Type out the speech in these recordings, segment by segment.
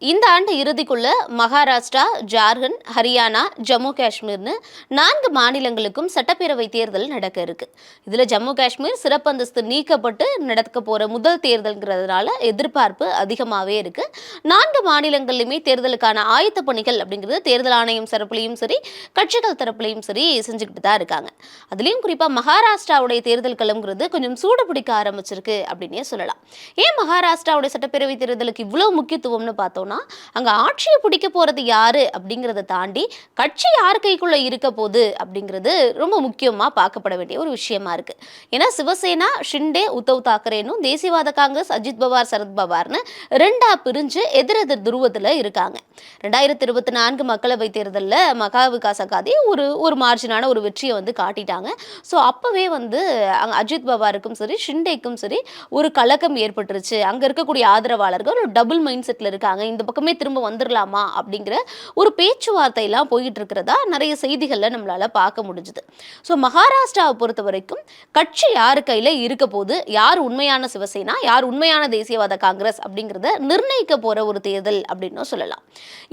இந்த ஆண்டு இறுதிக்குள்ள மகாராஷ்டிரா ஜார்க்கண்ட் ஹரியானா ஜம்மு காஷ்மீர்னு நான்கு மாநிலங்களுக்கும் சட்டப்பேரவை தேர்தல் நடக்க இருக்கு. இதுல ஜம்மு காஷ்மீர் சிறப்பு அந்தஸ்து நீக்கப்பட்டு நடக்க போற முதல் தேர்தல்ங்கிறதுனால எதிர்பார்ப்பு அதிகமாகவே இருக்கு. நான்கு மாநிலங்கள்லையுமே தேர்தலுக்கான ஆயத்த பணிகள் அப்படிங்கிறது தேர்தல் ஆணையம் தரப்புலையும் சரி கட்சிகள் தரப்புலையும் சரி செஞ்சுக்கிட்டு தான் இருக்காங்க. அதுலேயும் குறிப்பாக மகாராஷ்டிராவுடைய தேர்தல் களம்ங்கிறது கொஞ்சம் சூடு பிடிக்க ஆரம்பிச்சிருக்கு அப்படின்னே சொல்லலாம். ஏன் மகாராஷ்டிராவுடைய சட்டப்பேரவை தேர்தலுக்கு இவ்வளோ முக்கியத்துவம்னு போனால் அங்கே ஆட்சியை பிடிக்க போகிறது யாரு அப்படிங்கிறத தாண்டி கட்சி யார் கைக்குள்ள இருக்க போகுது அப்படிங்கிறது ரொம்ப முக்கியமாக பார்க்கப்பட வேண்டிய ஒரு விஷயமா இருக்கு. ஏன்னா சிவசேனா ஷிண்டே உத்தவ் தாக்கரேனும் தேசியவாத காங்கிரஸ் அஜித் பவார் சரத் பவார்னு ரெண்டா பிரிஞ்சு எதிரெதிர் துருவத்தில் இருக்காங்க. ரெண்டாயிரத்தி இருபத்தி நான்கு மக்களவை தேர்தலில் மகா விகாஸ் அகாதி ஒரு ஒரு மார்ஜினான ஒரு வெற்றியை வந்து காட்டிட்டாங்க. ஸோ அப்போவே வந்து அங்க அஜித் பவாருக்கும் சரி ஷிண்டேக்கும் சரி ஒரு கலக்கம் ஏற்பட்டுருச்சு. அங்கே இருக்கக்கூடிய ஆதரவாளர்கள் ஒரு டபுள் மைண்ட் செட்டில் இருக்காங்க. இந்த பக்கமே திரும்ப வந்துடலாமா அப்படிங்கிற ஒரு பேச்சுவார்த்தையெல்லாம் போயிட்டு இருக்கிறதா நிறைய செய்திகளில் நம்மளால பார்க்க முடிஞ்சுது. ஸோ மகாராஷ்டிராவை பொறுத்த வரைக்கும் கட்சி யார் கையில் இருக்க போது யார் உண்மையான சிவசேனா யார் உண்மையான தேசியவாத காங்கிரஸ் அப்படிங்கிறத நிர்ணயிக்க போகிற ஒரு தேர்தல் அப்படின்னும் சொல்லலாம்.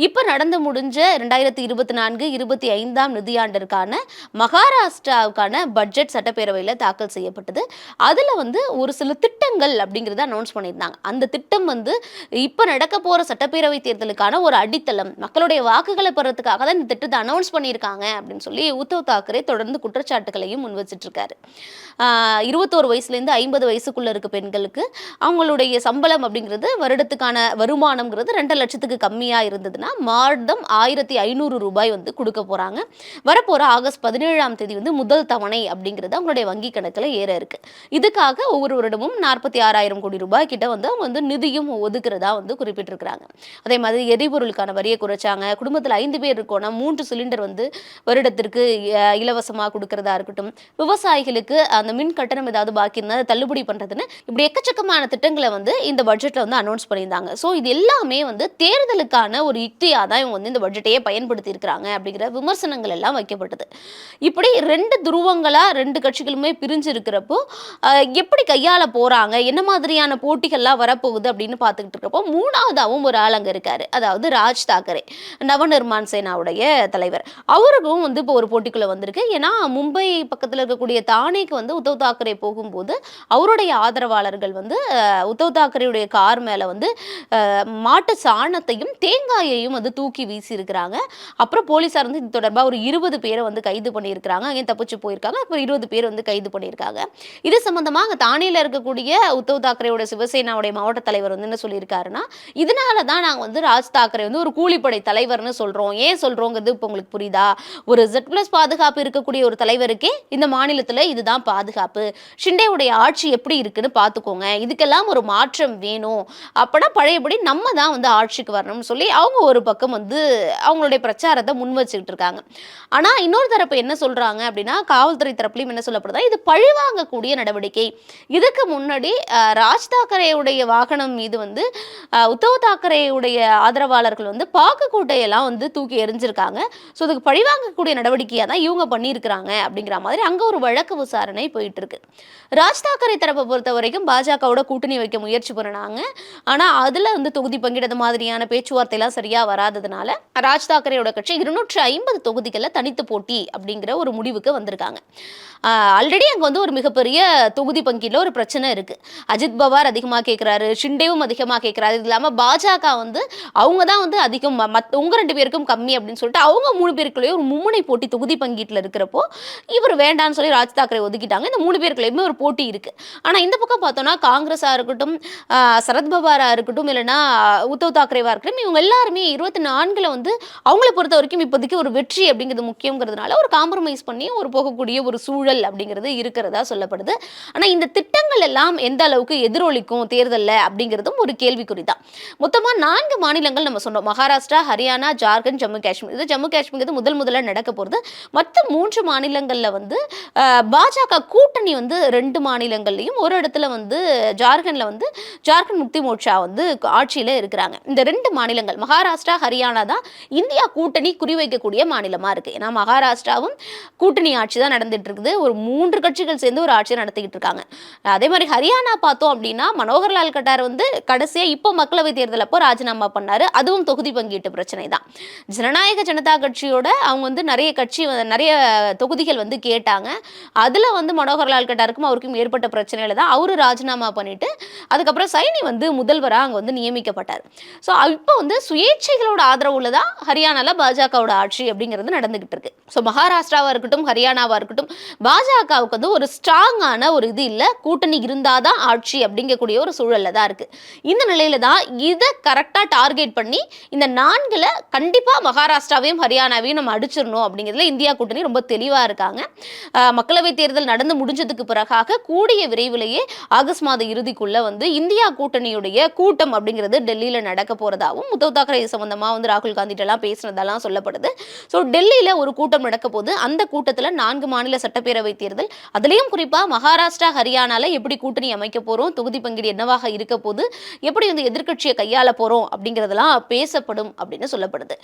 இப்போ நடந்து முடிஞ்ச ரெண்டாயிரத்தி இருபத்தி நான்கு இருபத்தி ஐந்தாம் நிதியாண்டிற்கான மகாராஷ்டிராவுக்கான பட்ஜெட் சட்டப்பேரவையில் தாக்கல் செய்யப்பட்டது. அதில் வந்து ஒரு சில திட்டங்கள் அப்படிங்கிறத அனௌன்ஸ் பண்ணியிருந்தாங்க. அந்த திட்டம் வந்து இப்போ நடக்க போகிற சட்டப்பேரவை தேர்தலுக்கான ஒரு அடித்தளம். மக்களுடைய வாக்குகளை பெறத்துக்காக தான் இந்த திட்டத்தை அனௌன்ஸ் பண்ணியிருக்காங்க அப்படின்னு சொல்லி உத்தவ் தாக்கரே தொடர்ந்து குற்றச்சாட்டுகளையும் முன் இருக்காரு இருபத்தோரு வயசுலேருந்து ஐம்பது வயசுக்குள்ள இருக்க பெண்களுக்கு அவங்களுடைய சம்பளம் அப்படிங்கிறது வருடத்துக்கான வருமானம்ங்கிறது ரெண்டு லட்சத்துக்கு கம்மியாக இருந்ததுன்னா மாதம் ஆயிரத்தி ஐநூறு ரூபாய் வந்து கொடுக்க போகிறாங்க வரப்போகிற ஆகஸ்ட் பதினேழாம் தேதி வந்து முதல் தவணை அப்படிங்கிறது அவங்களுடைய வங்கி கணக்கில் ஏற இருக்கு. இதுக்காக ஒவ்வொரு வருடமும் நாற்பத்தி ஆறாயிரம் கோடி ரூபாய் கிட்ட வந்து அவங்க வந்து நிதியும் ஒதுக்குறதா வந்து குறிப்பிட்டிருக்கிறாங்க. அதே மாதிரி எரிபொருளுக்கான வரியை குறைச்சாங்க. குடும்பத்தில் ஐந்து பேர் இருக்கோன்னா மூன்று சிலிண்டர் வந்து வருடத்திற்கு இலவசமாக கொடுக்கறதா இருக்கட்டும். விவசாயிகளுக்கு அந்த மின் கட்டணம் ஏதாவது பாக்கி இருந்தால் அதை தள்ளுபடி பண்ணுறதுன்னு இப்படி எக்கச்சக்கமான திட்டங்களை வந்து இந்த பட்ஜெட்டில் வந்து அனௌன்ஸ் பண்ணியிருந்தாங்க. ஸோ இது எல்லாமே வந்து தேர்தலுக்கான ஒரு யுக்தியாக தான் இவங்க வந்து இந்த பட்ஜெட்டையே பயன்படுத்தி இருக்கிறாங்க அப்படிங்கிற விமர்சனங்கள் எல்லாம் வைக்கப்பட்டது. இப்படி ரெண்டு துருவங்களாக ரெண்டு கட்சிகளுமே பிரிஞ்சு இருக்கிறப்போ எப்படி கையாள போகிறாங்க என்ன மாதிரியான போட்டிகள்லாம் வரப்போகுது அப்படின்னு பார்த்துக்கிட்டு இருக்கிறப்போ மூணாவதாகவும் ஒரு ஆள் அங்கே இருக்கார் அதாவது ராஜ் தாக்கரே நவநிர்மான் சேனாவுடைய தலைவர். அவருக்கும் வந்து இப்போ ஒரு போட்டிக்குள்ளே வந்திருக்கு. ஏன்னா மும்பை பக்கத்தில் இருக்கக்கூடிய தானேக்கு வந்து உத்தவ் தாக்கரே போகும்போது அவருடைய ஆதரவாளர்கள் வந்து உத்தவ் தாக்கரேயுடைய கார் மேலே வந்து மாட்டு சாணத்தையும் தேங்காயையும் வந்து தூக்கி வீசியிருக்கிறாங்க. அப்புறம் போலீஸார் வந்து இது தொடர்பாக ஒரு இருபது பேரை வந்து கைது பண்ணியிருக்கிறாங்க. அங்கேயும் தப்பிச்சு போயிருக்காங்க. அப்புறம் இருபது பேர் வந்து கைது பண்ணியிருக்காங்க. இது சம்மந்தமாக தானேல இருக்கக்கூடிய உத்தவ் தாக்கரேயோட சிவசேனாவுடைய மாவட்ட தலைவர் வந்து என்ன சொல்லியிருக்காருன்னா இதனால தான் நாங்கள் வந்து ராஜ் தாக்கரே வந்து ஒரு கூலிப்படை தலைவர்னு சொல்கிறோம் ஏன் சொல்கிறோங்கிறது இப்போ உங்களுக்கு புரியுதா? ஒரு ஜெட் ப்ளஸ் பாதுகாப்பு இருக்கக்கூடிய ஒரு தலைவருக்கே இந்த மாநிலத்தில் இதுதான் பாதுகாப்பு. ஷிண்டேவுடைய ஆட்சி எப்படி இருக்குன்னு பார்த்துக்கோங்க இதுக்கெல்லாம் ஒரு மாற்றம் வேணும். அப்போனா பழையபடி நம்ம தான் வந்து ஆட்சிக்கு வரணும்னு சொல்லி அவங்க ஒரு பக்கம் வந்து அவங்களுடைய பிரச்சாரத்தை முன் வச்சுக்கிட்டு இருக்காங்க. ஆனால் இன்னொரு தரப்பு என்ன சொல்கிறாங்க அப்படின்னா காவல்துறை தரப்புலையும் என்ன சொல்லப்படுதா இது பழிவாங்கக்கூடிய நடவடிக்கை. இதுக்கு முன்னாடி ராஜ் தாக்கரேவுடைய வாகனம் மீது வந்து உத்தவ் தாக்கரே தாக்கரேவுடைய ஆதரவாளர்கள் வந்து பாக்குக்கூட்டையெல்லாம் வந்து தூக்கி எரிஞ்சிருக்காங்க ஸோ அதுக்கு பழிவாங்கக்கூடிய நடவடிக்கையாக தான் இவங்க பண்ணியிருக்கிறாங்க அப்படிங்கிற மாதிரி அங்கே ஒரு வழக்கு விசாரணை போயிட்டு இருக்கு ராஜ் தாக்கரே தரப்பை பொறுத்த வரைக்கும் பாஜகவோட கூட்டணி வைக்க முயற்சி பண்ணாங்க ஆனால் அதில் வந்து தொகுதி பங்கிடுறது மாதிரியான பேச்சுவார்த்தைலாம் சரியாக வராததுனால ராஜ் தாக்கரேயோட கட்சி இருநூற்றி ஐம்பது தொகுதிகளில் தனித்து போட்டி அப்படிங்கிற ஒரு முடிவுக்கு வந்திருக்காங்க. ஆல்ரெடி அங்கே வந்து ஒரு மிகப்பெரிய தொகுதி பங்கீட்டில் ஒரு பிரச்சனை இருக்குது அஜித் பவார் அதிகமாக கேட்குறாரு ஷிண்டேவும் அதிகமாக கேட்குறாரு இது இல்லாமல் பாஜக வந்து அவங்க தான் வந்து அதிகம் மத் உங்கள் ரெண்டு பேருக்கும் கம்மி அப்படின்னு சொல்லிட்டு அவங்க மூணு பேருக்குள்ளேயே ஒரு மும்முனை போட்டி தொகுதி பங்கீட்டில் இருக்கிறப்போ இவர் வேண்டான்னு சொல்லி ராஜ் தாக்கரே ஒதுக்கிட்டாங்க. இந்த மூணு பேருக்குள்ளேயுமே ஒரு போட்டி இருக்குது ஆனால் இந்த பக்கம் பார்த்தோன்னா காங்கிரஸாக இருக்கட்டும் சரத்பவாராக இருக்கட்டும் இல்லைன்னா உத்தவ் தாக்கரேவாக இருக்கட்டும் இவங்க எல்லாருமே இருபத்தி நான்கில் வந்து அவங்கள பொறுத்த வரைக்கும் இப்போதைக்கு ஒரு வெற்றி அப்படிங்கிறது முக்கியங்கிறதுனால ஒரு காம்ப்ரமைஸ் பண்ணி ஒரு போகக்கூடிய ஒரு சூழல் அப்படிங்கிறது இருக்கிறதா சொல்லப்படுது. ஆனால் இந்த திட்டங்கள் எல்லாம் எந்த அளவுக்கு எதிரொலிக்கும் தேர்தலில் அப்படிங்கிறதும் ஒரு கேள்விக்குறி தான் மொத்தமாக நான்கு மாநிலங்கள் நம்ம சொன்னோம். மகாராஷ்டிரா ஹரியானா ஜார்க்கண்ட் ஜம்மு காஷ்மீர். இது ஜம்மு காஷ்மீர் முதல் முதல்ல நடக்க போகிறது மற்ற மூன்று மாநிலங்களில் வந்து பாஜக கூட்டணி வந்து ரெண்டு மாநிலங்கள்லையும் ஒரு இடத்துல வந்து ஜார்க்கண்டில் வந்து ஜார்க்கண்ட் முக்தி மோர்ச்சா வந்து ஆட்சியில் இருக்கிறாங்க. இந்த ரெண்டு மாநிலங்கள் மகாராஷ்டிரா ஹரியானா தான் இந்தியா கூட்டணி குறிவைக்கக்கூடிய மாநிலமாக இருக்குது ஏன்னா மகாராஷ்டிராவும் கூட்டணி ஆட்சி தான் நடந்துட்டு இருக்குது. ஒரு மூன்று கட்சிகள் சேர்ந்து ஒரு ஆட்சியை நடத்திக்கிட்டு இருக்காங்க. அதே மாதிரி ஹரியானா பார்த்தோம் அப்படின்னா மனோகர்லால் கட்டார் வந்து கடைசியாக இப்போ மக்களவை தேர்தல் அப்போ ராஜினாமா பண்ணாரு. அதுவும் தொகுதி பங்கீட்டு பிரச்சனை தான் ஜனநாயக ஜனதா கட்சியோட அவங்க வந்து நிறைய கட்சி நிறைய தொகுதிகள் வந்து கேட்டாங்க. அதில் வந்து மனோகர்லால் கட்டாருக்கும் அவருக்கும் ஏற்பட்ட பிரச்சனையில தான் அவரு ராஜினாமா பண்ணிட்டு அதுக்கப்புறம் சைனி வந்து முதல்வராக அங்கே வந்து நியமிக்கப்பட்டார். ஸோ இப்போ வந்து சுயேட்சைகளோட ஆதரவுல தான் ஹரியானால பாஜகவோட ஆட்சி அப்படிங்கிறது நடந்துகிட்டு இருக்கு. ஸோ மகாராஷ்டிராவாக இருக்கட்டும் ஹரியானாவாக இருக்கட்டும் பாஜகவுக்கு வந்து ஒரு ஸ்ட்ராங்கான ஒரு இது இல்லை. கூட்டணி இருந்தால் தான் ஆட்சி அப்படிங்கக்கூடிய ஒரு சூழல்ல தான் இருக்கு. இந்த நிலையில தான் இதை கரெக்டாக டார்கெட் பண்ணி இந்த நான்கில் கண்டிப்பாக மகாராஷ்டிராவையும் ஹரியானாவையும் நம்ம அடிச்சிடணும் அப்படிங்கிறதுல இந்தியா கூட்டணி ரொம்ப தெளிவாக இருக்காங்க. மக்களவைத் தேர்தல் நடந்து முடிஞ்சதுக்கு பிறகாக கூடிய விரைவிலேயே ஆகஸ்ட் மாத இறுதிக்குள்ளே வந்து இந்தியா கூட்டணியுடைய கூட்டம் அப்படிங்கிறது டெல்லியில் நடக்க போகிறதாகவும் உத்தவ் தாக்கரே இது வந்து ராகுல் காந்திட்டெல்லாம் பேசினதெல்லாம் சொல்லப்படுது. ஸோ டெல்லியில ஒரு கூட்டம் நடக்க போது அந்த கூட்டத்தில் நான்கு மாநில சட்டப்பேரவை தேர்தல் அதுலேயும் குறிப்பாக மகாராஷ்டிரா ஹரியானால எப்படி கூட்டணி அமைக்க போகிறோம் தொகுதி பங்கீடு என்னவாக இருக்க போது எப்படி வந்து எதிர்க்கட்சியை கையாள போகிறோம் போகிறோம் அப்படிங்கிறதெல்லாம் பேசப்படும் அப்படின்னு சொல்லப்படுது.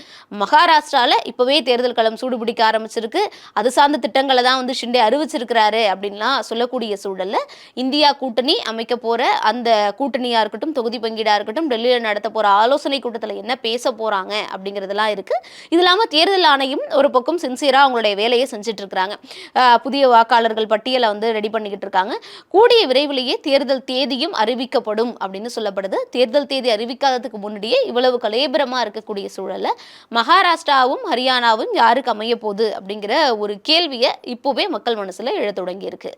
மகாராஷ்டிராவில் இப்போவே தேர்தல் களம் சூடுபிடிக்க ஆரம்பிச்சிருக்கு. அது சார்ந்த திட்டங்களை தான் வந்து ஷிண்டே அறிவிச்சிருக்கிறாரு அப்படின்லாம் சொல்லக்கூடிய சூழலில் இந்தியா கூட்டணி அமைக்க போகிற அந்த கூட்டணியாக இருக்கட்டும் தொகுதி பங்கீடாக இருக்கட்டும் டெல்லியில் நடத்த போகிற ஆலோசனை கூட்டத்தில் என்ன பேச போகிறாங்க அப்படிங்கிறதெல்லாம் இருக்குது இது இல்லாமல் தேர்தல் ஆணையம் ஒரு பக்கம் சின்சியராக அவங்களுடைய வேலையை செஞ்சுட்டு இருக்கிறாங்க. புதிய வாக்காளர்கள் பட்டியலை வந்து ரெடி பண்ணிக்கிட்டு இருக்காங்க. கூடிய விரைவிலேயே தேர்தல் தேதியும் அறிவிக்கப்படும் அப்படின்னு சொல்லப்படுது. தேர்தல் தேதி அறிவிக்காததுக்கு முன்னாடியே இவ்வளவு கலேபரமாக இருக்கக்கூடிய சூழல்ல மகாராஷ்டிராவும் ஹரியானாவும் யாருக்கு அமைய போகுது அப்படிங்கிற ஒரு கேள்வியை இப்போவே மக்கள் மனசுல எழ தொடங்கி இருக்கு